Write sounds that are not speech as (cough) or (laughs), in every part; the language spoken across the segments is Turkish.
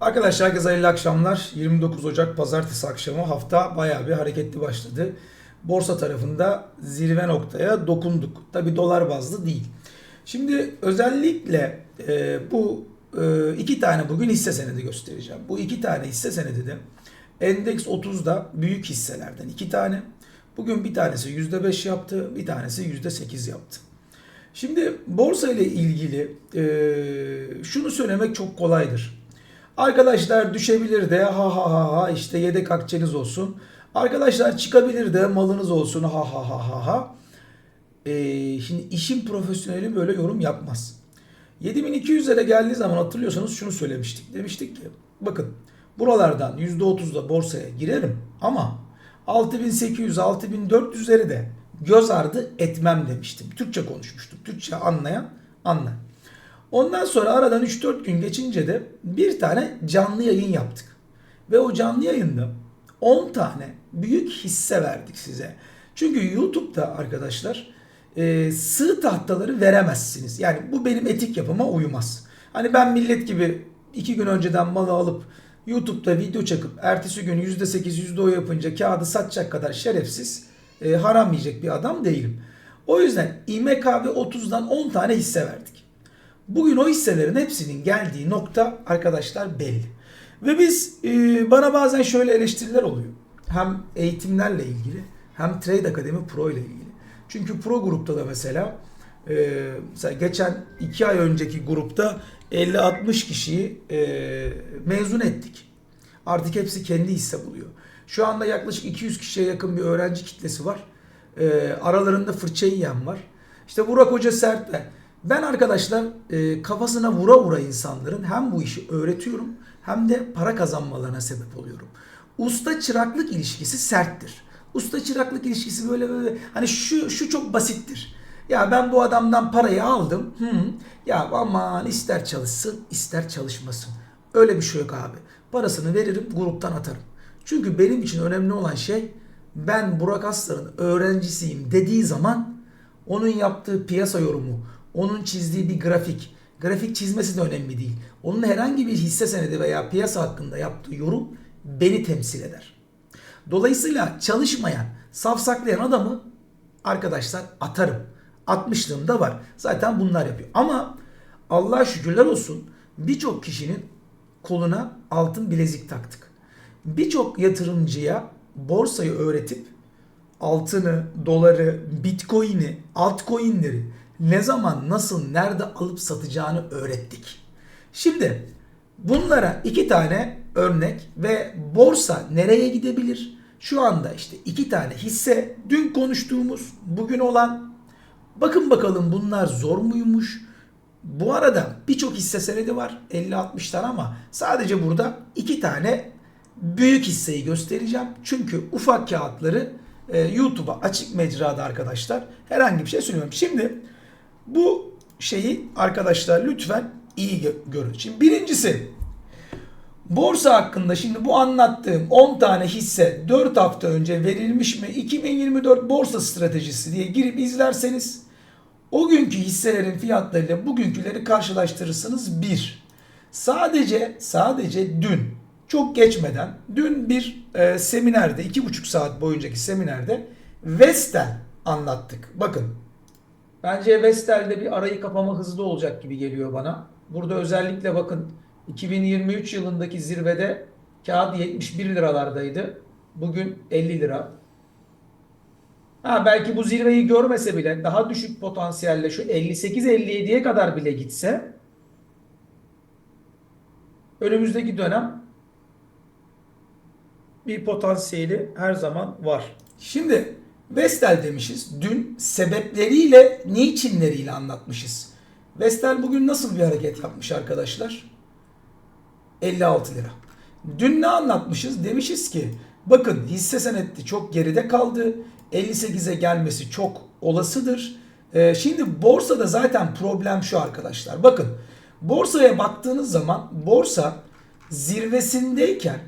Arkadaşlar herkese hayırlı akşamlar. 29 Ocak Pazartesi akşamı hafta bayağı bir hareketli başladı. Borsa tarafında zirve noktaya dokunduk. Tabi dolar bazlı değil. Şimdi özellikle e, bu e, iki tane bugün hisse senedi göstereceğim. Bu iki tane hisse senedi de Endeks 30'da büyük hisselerden iki tane. Bugün bir tanesi %5 yaptı, bir tanesi %8 yaptı. Şimdi borsa ile ilgili e, şunu söylemek çok kolaydır. Arkadaşlar düşebilir de ha ha ha ha işte yedek akçeniz olsun. Arkadaşlar çıkabilir de malınız olsun ha ha ha ha ha. E, şimdi işin profesyoneli böyle yorum yapmaz. 7200'lere geldiği zaman hatırlıyorsanız şunu söylemiştik. Demiştik ki bakın buralardan %30'da borsaya girerim ama 6800 6400'leri de göz ardı etmem demiştim. Türkçe konuşmuştum. Türkçe anlayan anlar. Ondan sonra aradan 3-4 gün geçince de bir tane canlı yayın yaptık. Ve o canlı yayında 10 tane büyük hisse verdik size. Çünkü YouTube'da arkadaşlar e, sığ tahtaları veremezsiniz. Yani bu benim etik yapıma uymaz. Hani ben millet gibi 2 gün önceden malı alıp YouTube'da video çekip ertesi gün %8 %10 yapınca kağıdı satacak kadar şerefsiz e, haram yiyecek bir adam değilim. O yüzden İMKB 30'dan 10 tane hisse verdik. Bugün o hisselerin hepsinin geldiği nokta arkadaşlar belli. Ve biz e, bana bazen şöyle eleştiriler oluyor. Hem eğitimlerle ilgili hem Trade Akademi Pro ile ilgili. Çünkü Pro grupta da mesela e, mesela geçen 2 ay önceki grupta 50-60 kişiyi e, mezun ettik. Artık hepsi kendi hisse buluyor. Şu anda yaklaşık 200 kişiye yakın bir öğrenci kitlesi var. E, aralarında fırça yiyen var. İşte Burak Hoca Sert'le ben arkadaşlar e, kafasına vura vura insanların hem bu işi öğretiyorum hem de para kazanmalarına sebep oluyorum. Usta çıraklık ilişkisi serttir. Usta çıraklık ilişkisi böyle böyle hani şu şu çok basittir. Ya ben bu adamdan parayı aldım. Hı, ya aman ister çalışsın ister çalışmasın. Öyle bir şey yok abi. Parasını veririm gruptan atarım. Çünkü benim için önemli olan şey ben Burak Aslan'ın öğrencisiyim dediği zaman onun yaptığı piyasa yorumu, onun çizdiği bir grafik, grafik çizmesi de önemli değil. Onun herhangi bir hisse senedi veya piyasa hakkında yaptığı yorum beni temsil eder. Dolayısıyla çalışmayan, safsaklayan adamı arkadaşlar atarım. Atmışlığım da var. Zaten bunlar yapıyor. Ama Allah'a şükürler olsun birçok kişinin koluna altın bilezik taktık. Birçok yatırımcıya borsayı öğretip altını, doları, bitcoin'i, altcoin'leri ne zaman, nasıl, nerede alıp satacağını öğrettik. Şimdi bunlara iki tane örnek ve borsa nereye gidebilir? Şu anda işte iki tane hisse dün konuştuğumuz bugün olan bakın bakalım bunlar zor muymuş? Bu arada birçok hisse senedi var 50-60 tane ama sadece burada iki tane büyük hisseyi göstereceğim. Çünkü ufak kağıtları e, YouTube'a açık mecrada arkadaşlar herhangi bir şey söylemiyorum. Şimdi bu şeyi arkadaşlar lütfen iyi gö- görün. Şimdi birincisi borsa hakkında şimdi bu anlattığım 10 tane hisse 4 hafta önce verilmiş mi 2024 borsa stratejisi diye girip izlerseniz o günkü hisselerin fiyatlarıyla bugünküleri karşılaştırırsınız. Bir, sadece sadece dün çok geçmeden dün bir e, seminerde iki buçuk saat boyuncaki seminerde Vestel anlattık. Bakın bence Vestel'de bir arayı kapama hızlı olacak gibi geliyor bana. Burada özellikle bakın 2023 yılındaki zirvede kağıt 71 liralardaydı. Bugün 50 lira. Ha belki bu zirveyi görmese bile daha düşük potansiyelle şu 58-57'ye kadar bile gitse önümüzdeki dönem bir potansiyeli her zaman var. Şimdi Vestel demişiz. Dün sebepleriyle, niçinleriyle anlatmışız. Vestel bugün nasıl bir hareket yapmış arkadaşlar? 56 lira. Dün ne anlatmışız? Demişiz ki bakın hisse senedi çok geride kaldı. 58'e gelmesi çok olasıdır. Ee, şimdi borsada zaten problem şu arkadaşlar. Bakın borsaya baktığınız zaman borsa zirvesindeyken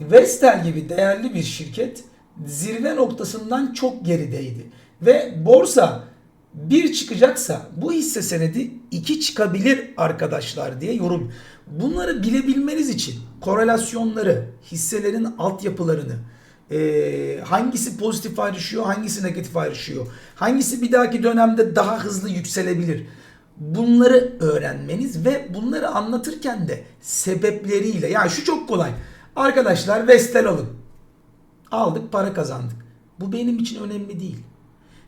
Vestel gibi değerli bir şirket zirve noktasından çok gerideydi. Ve borsa bir çıkacaksa bu hisse senedi iki çıkabilir arkadaşlar diye yorum. Bunları bilebilmeniz için korelasyonları, hisselerin altyapılarını, e, hangisi pozitif ayrışıyor, hangisi negatif ayrışıyor, hangisi bir dahaki dönemde daha hızlı yükselebilir. Bunları öğrenmeniz ve bunları anlatırken de sebepleriyle. Yani şu çok kolay. Arkadaşlar Vestel alın. Aldık para kazandık. Bu benim için önemli değil.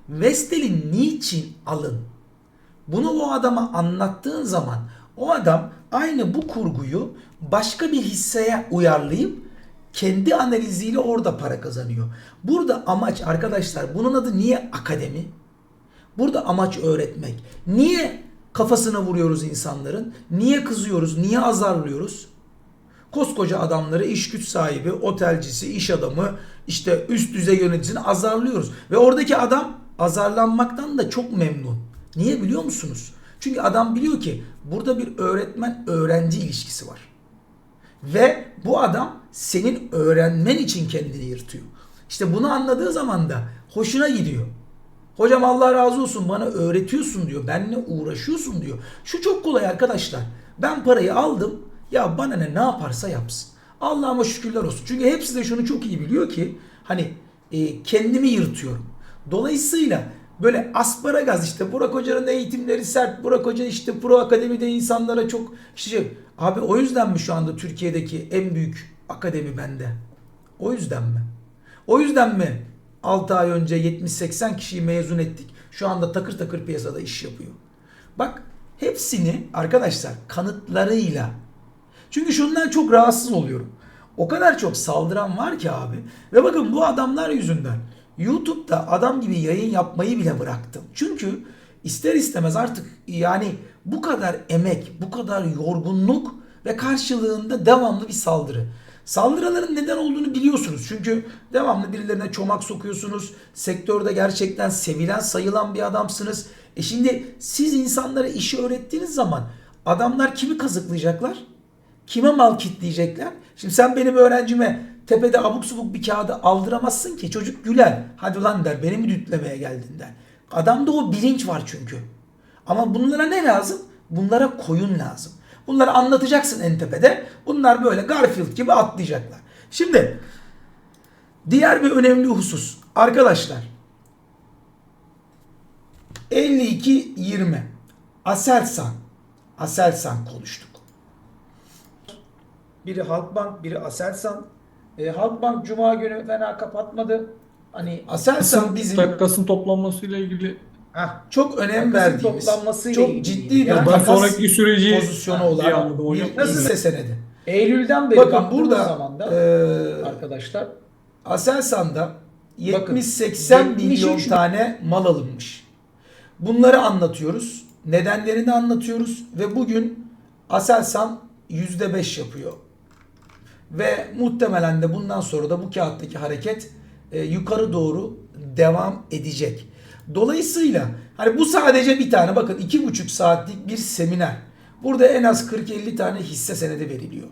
Vestel'i niçin alın? Bunu o adama anlattığın zaman o adam aynı bu kurguyu başka bir hisseye uyarlayıp kendi analiziyle orada para kazanıyor. Burada amaç arkadaşlar bunun adı niye akademi? Burada amaç öğretmek. Niye kafasına vuruyoruz insanların? Niye kızıyoruz? Niye azarlıyoruz? Koskoca adamları iş güç sahibi, otelcisi, iş adamı, işte üst düzey yöneticisini azarlıyoruz. Ve oradaki adam azarlanmaktan da çok memnun. Niye biliyor musunuz? Çünkü adam biliyor ki burada bir öğretmen öğrenci ilişkisi var. Ve bu adam senin öğrenmen için kendini yırtıyor. İşte bunu anladığı zaman da hoşuna gidiyor. Hocam Allah razı olsun bana öğretiyorsun diyor. Benimle uğraşıyorsun diyor. Şu çok kolay arkadaşlar. Ben parayı aldım. Ya bana ne ne yaparsa yapsın. Allah'ıma şükürler olsun. Çünkü hepsi de şunu çok iyi biliyor ki hani e, kendimi yırtıyorum. Dolayısıyla böyle asparagas işte Burak Hoca'nın eğitimleri sert. Burak Hoca işte Pro Akademi'de insanlara çok işte şey. Abi o yüzden mi şu anda Türkiye'deki en büyük akademi bende? O yüzden mi? O yüzden mi 6 ay önce 70-80 kişiyi mezun ettik. Şu anda takır takır piyasada iş yapıyor. Bak hepsini arkadaşlar kanıtlarıyla. Çünkü şundan çok rahatsız oluyorum. O kadar çok saldıran var ki abi. Ve bakın bu adamlar yüzünden YouTube'da adam gibi yayın yapmayı bile bıraktım. Çünkü ister istemez artık yani bu kadar emek, bu kadar yorgunluk ve karşılığında devamlı bir saldırı. Saldırıların neden olduğunu biliyorsunuz. Çünkü devamlı birilerine çomak sokuyorsunuz. Sektörde gerçekten sevilen, sayılan bir adamsınız. E şimdi siz insanlara işi öğrettiğiniz zaman adamlar kimi kazıklayacaklar? Kime mal kitleyecekler? Şimdi sen benim öğrencime tepede abuk subuk bir kağıdı aldıramazsın ki. Çocuk güler. Hadi lan der beni mi dütlemeye geldin der. Adamda o bilinç var çünkü. Ama bunlara ne lazım? Bunlara koyun lazım. Bunları anlatacaksın en tepede. Bunlar böyle Garfield gibi atlayacaklar. Şimdi diğer bir önemli husus. Arkadaşlar 52-20 Aselsan Aselsan konuştuk. Biri Halkbank, biri Aselsan. E, Halkbank Cuma günü fena kapatmadı. Hani Aselsan Kasım, bizim takasın toplanmasıyla ilgili Heh, çok önem verdiğimiz, toplanmasıyla çok ilgili. ciddi bir Ya ben takas sonraki süreci pozisyonu diye olan anladım hocam. bir hisse senedi. Eylül'den beri Bakın burada zaman da e, arkadaşlar Aselsan'da Bakın, 70-80 milyon 73 tane mal alınmış. Bunları anlatıyoruz. Nedenlerini anlatıyoruz. Ve bugün Aselsan %5 yapıyor. Ve muhtemelen de bundan sonra da bu kağıttaki hareket e, yukarı doğru devam edecek. Dolayısıyla hani bu sadece bir tane bakın iki buçuk saatlik bir seminer. Burada en az 40-50 tane hisse senedi veriliyor.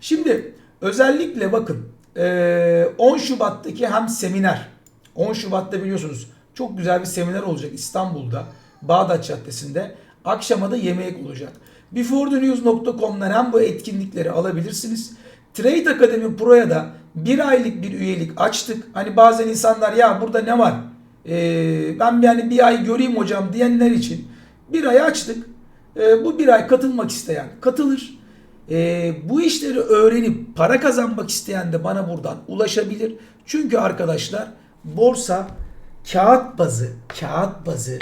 Şimdi özellikle bakın e, 10 Şubat'taki hem seminer 10 Şubat'ta biliyorsunuz çok güzel bir seminer olacak İstanbul'da Bağdat Caddesi'nde. Akşama da yemek olacak. beforethenews.com'dan hem bu etkinlikleri alabilirsiniz. Trade Academy Pro'ya da bir aylık bir üyelik açtık. Hani bazen insanlar ya burada ne var? Ee, ben yani bir ay göreyim hocam diyenler için bir ay açtık. Ee, bu bir ay katılmak isteyen katılır. Ee, bu işleri öğrenip para kazanmak isteyen de bana buradan ulaşabilir. Çünkü arkadaşlar borsa kağıt bazı, kağıt bazı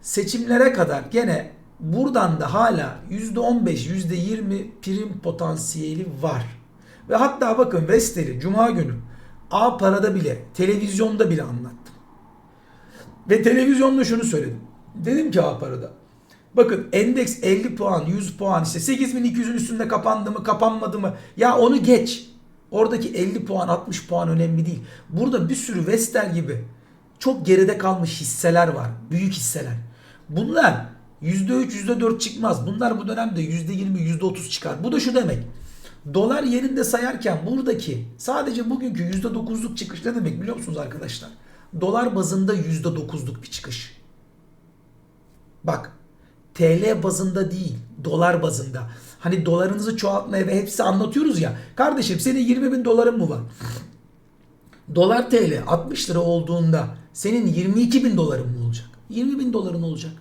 seçimlere kadar gene buradan da hala %15, %20 prim potansiyeli var. Ve hatta bakın Vestel'i Cuma günü A parada bile, televizyonda bile anlattım. Ve televizyonda şunu söyledim. Dedim ki A parada. Bakın endeks 50 puan, 100 puan işte 8200'ün üstünde kapandı mı, kapanmadı mı? Ya onu geç. Oradaki 50 puan, 60 puan önemli değil. Burada bir sürü Vestel gibi çok geride kalmış hisseler var. Büyük hisseler. Bunlar %3, %4 çıkmaz. Bunlar bu dönemde %20, %30 çıkar. Bu da şu demek. Dolar yerinde sayarken buradaki sadece bugünkü %9'luk çıkış ne demek biliyor musunuz arkadaşlar? Dolar bazında %9'luk bir çıkış. Bak TL bazında değil, dolar bazında. Hani dolarınızı çoğaltmaya ve hepsi anlatıyoruz ya. Kardeşim senin 20 bin doların mı var? Dolar TL 60 lira olduğunda senin 22 bin doların mı olacak? 20 bin doların olacak.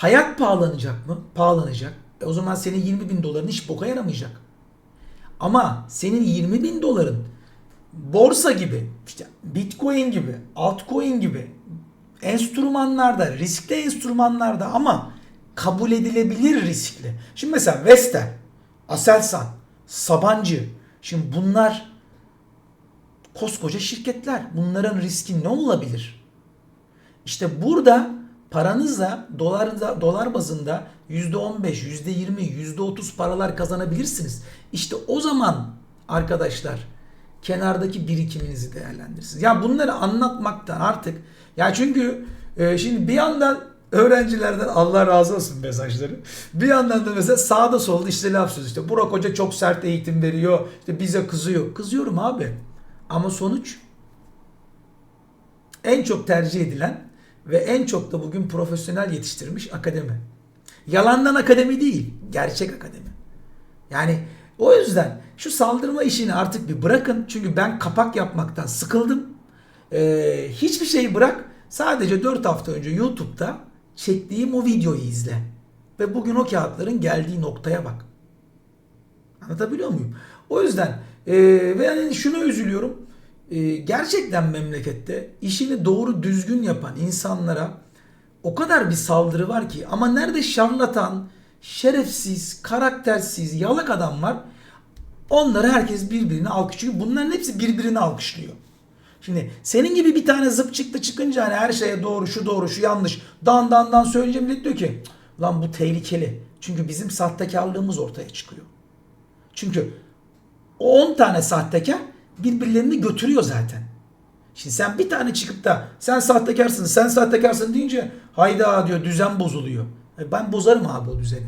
Hayat pahalanacak mı? Pahalanacak. E o zaman senin 20 bin doların hiç boka yaramayacak. Ama senin 20 bin doların borsa gibi, işte bitcoin gibi, altcoin gibi enstrümanlarda, riskli enstrümanlarda ama kabul edilebilir riskli. Şimdi mesela Vestel, Aselsan, Sabancı. Şimdi bunlar koskoca şirketler. Bunların riski ne olabilir? İşte burada paranızla dolar, dolar bazında %15, %20, %30 paralar kazanabilirsiniz. İşte o zaman arkadaşlar kenardaki birikiminizi değerlendirirsiniz. Ya bunları anlatmaktan artık ya çünkü e, şimdi bir yandan öğrencilerden Allah razı olsun mesajları. Bir yandan da mesela sağda solda işte laf söz işte Burak Hoca çok sert eğitim veriyor. İşte bize kızıyor. Kızıyorum abi. Ama sonuç en çok tercih edilen ve en çok da bugün profesyonel yetiştirmiş akademi. Yalandan akademi değil, gerçek akademi. Yani o yüzden şu saldırma işini artık bir bırakın. Çünkü ben kapak yapmaktan sıkıldım. Ee, hiçbir şeyi bırak. Sadece 4 hafta önce YouTube'da çektiğim o videoyu izle. Ve bugün o kağıtların geldiği noktaya bak. Anlatabiliyor muyum? O yüzden e, ve yani şuna üzülüyorum. E, gerçekten memlekette işini doğru düzgün yapan insanlara o kadar bir saldırı var ki ama nerede şarlatan, şerefsiz, karaktersiz, yalak adam var onları herkes birbirini alkışlıyor. Bunların hepsi birbirini alkışlıyor. Şimdi senin gibi bir tane zıp çıktı çıkınca hani her şeye doğru şu doğru şu yanlış dan dan dan söyleyince millet diyor ki lan bu tehlikeli. Çünkü bizim sahtekarlığımız ortaya çıkıyor. Çünkü o 10 tane sahtekar birbirlerini götürüyor zaten. Şimdi sen bir tane çıkıp da sen sahtekarsın, sen sahtekarsın deyince hayda diyor düzen bozuluyor. E Ben bozarım abi o düzeni.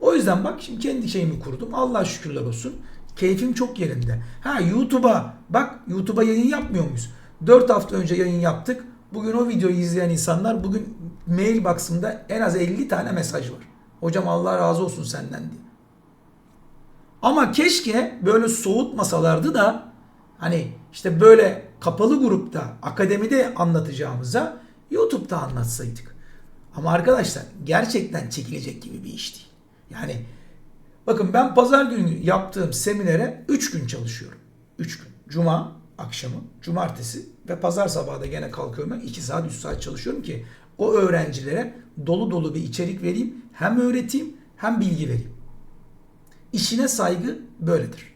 O yüzden bak şimdi kendi şeyimi kurdum. Allah şükürler olsun. Keyfim çok yerinde. Ha YouTube'a bak YouTube'a yayın yapmıyor muyuz? 4 hafta önce yayın yaptık. Bugün o videoyu izleyen insanlar bugün mailbox'ımda en az 50 tane mesaj var. Hocam Allah razı olsun senden diye. Ama keşke böyle soğutmasalardı da hani işte böyle kapalı grupta, akademide anlatacağımıza YouTube'da anlatsaydık. Ama arkadaşlar gerçekten çekilecek gibi bir iş değil. Yani bakın ben pazar günü yaptığım seminere 3 gün çalışıyorum. 3 gün. Cuma akşamı, cumartesi ve pazar sabahı da gene kalkıyorum ben 2 saat 3 saat çalışıyorum ki o öğrencilere dolu dolu bir içerik vereyim. Hem öğreteyim hem bilgi vereyim. İşine saygı böyledir.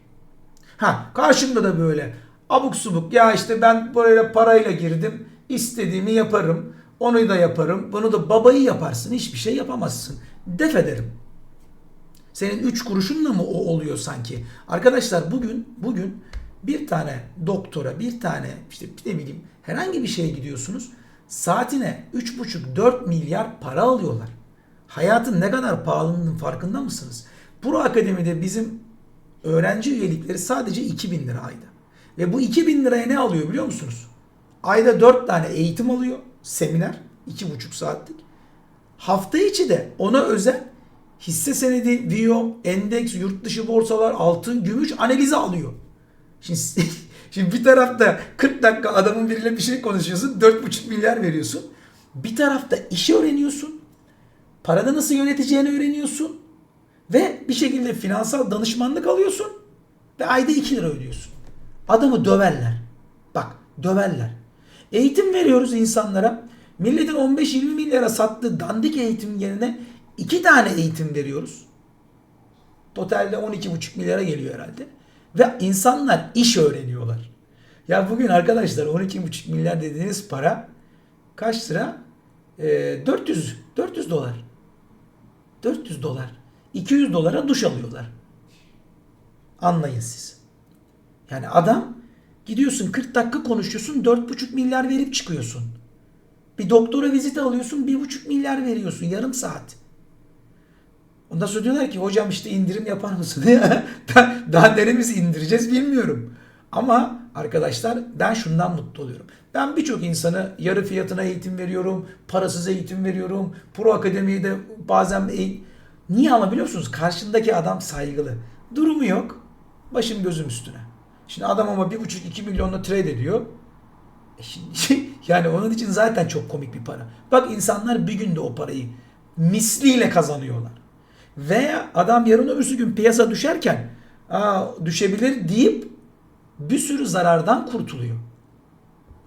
Ha karşımda da böyle abuk subuk ya işte ben buraya parayla girdim istediğimi yaparım onu da yaparım bunu da babayı yaparsın hiçbir şey yapamazsın def ederim. Senin üç kuruşunla mı o oluyor sanki? Arkadaşlar bugün bugün bir tane doktora bir tane işte ne bileyim herhangi bir şeye gidiyorsunuz saatine 3,5-4 milyar para alıyorlar. Hayatın ne kadar pahalılığının farkında mısınız? Pro Akademi'de bizim öğrenci üyelikleri sadece 2000 lira ayda. Ve bu 2000 liraya ne alıyor biliyor musunuz? Ayda 4 tane eğitim alıyor. Seminer. 2,5 saatlik. Hafta içi de ona özel hisse senedi, VIO, endeks, yurt dışı borsalar, altın, gümüş analizi alıyor. Şimdi, (laughs) şimdi bir tarafta 40 dakika adamın biriyle bir şey konuşuyorsun. 4,5 milyar veriyorsun. Bir tarafta işi öğreniyorsun. Parada nasıl yöneteceğini öğreniyorsun. Ve bir şekilde finansal danışmanlık alıyorsun. Ve ayda 2 lira ödüyorsun. Adamı döverler. Bak döverler. Eğitim veriyoruz insanlara. Milletin 15-20 milyara sattığı dandik eğitim yerine 2 tane eğitim veriyoruz. Totalde 12,5 milyara geliyor herhalde. Ve insanlar iş öğreniyorlar. Ya bugün arkadaşlar 12,5 milyar dediğiniz para kaç lira? Ee, 400 400 dolar. 400 dolar. 200 dolara duş alıyorlar. Anlayın siz. Yani adam gidiyorsun 40 dakika konuşuyorsun 4,5 milyar verip çıkıyorsun. Bir doktora viziti alıyorsun 1,5 milyar veriyorsun yarım saat. Ondan sonra diyorlar ki hocam işte indirim yapar mısın? daha, daha neremizi indireceğiz bilmiyorum. Ama arkadaşlar ben şundan mutlu oluyorum. Ben birçok insanı yarı fiyatına eğitim veriyorum, parasız eğitim veriyorum. Pro Akademi'yi de bazen Niye ama biliyor musunuz? Karşındaki adam saygılı. Durumu yok. Başım gözüm üstüne. Şimdi adam ama 1,5-2 milyonla trade ediyor. E şimdi, (laughs) yani onun için zaten çok komik bir para. Bak insanlar bir günde o parayı misliyle kazanıyorlar. Veya adam yarın öbürsü gün piyasa düşerken Aa, düşebilir deyip bir sürü zarardan kurtuluyor.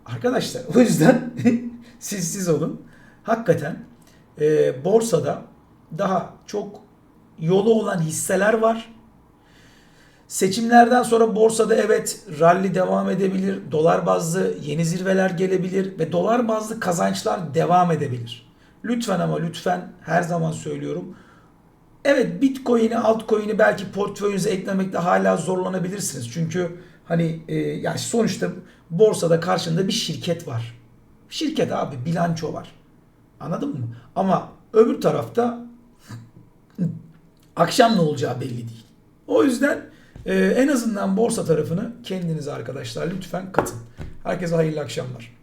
Arkadaşlar o yüzden (laughs) siz siz olun. Hakikaten e, borsada daha çok yolu olan hisseler var. Seçimlerden sonra borsada evet rally devam edebilir. Dolar bazlı yeni zirveler gelebilir ve dolar bazlı kazançlar devam edebilir. Lütfen ama lütfen her zaman söylüyorum. Evet Bitcoin'i, altcoin'i belki portföyünüze eklemekte hala zorlanabilirsiniz. Çünkü hani e, yani sonuçta borsada karşında bir şirket var. Şirket abi bilanço var. Anladın mı? Ama öbür tarafta akşam ne olacağı belli değil. O yüzden e, en azından borsa tarafını kendiniz arkadaşlar lütfen katın. Herkese hayırlı akşamlar.